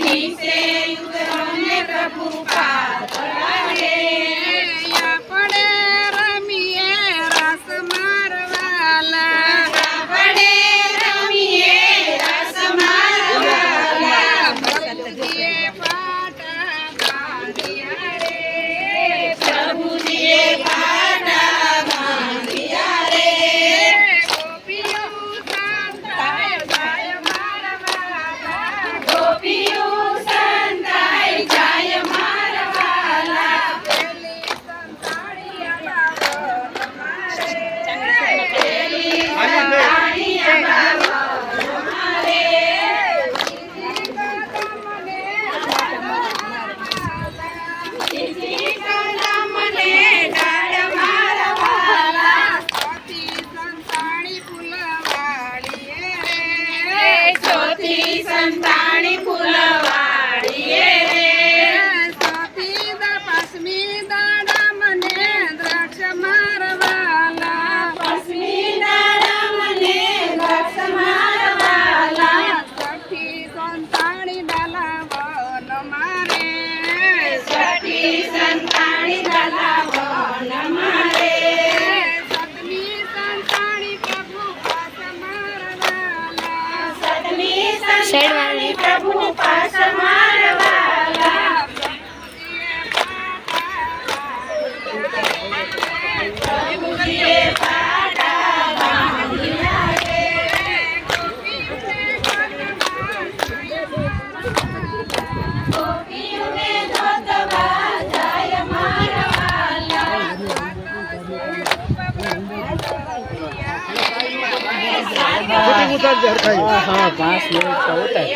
quem tem o teu é preocupado. Olha aí. સોથી સંતાણી ફૂલવાડીએ રે. સોથી મને દ્રાક્ષ મારવાલા. પશ્મી દાડા મને દ્રાક્ષ ઉતાર હા હા ઘાસ ઉતાર.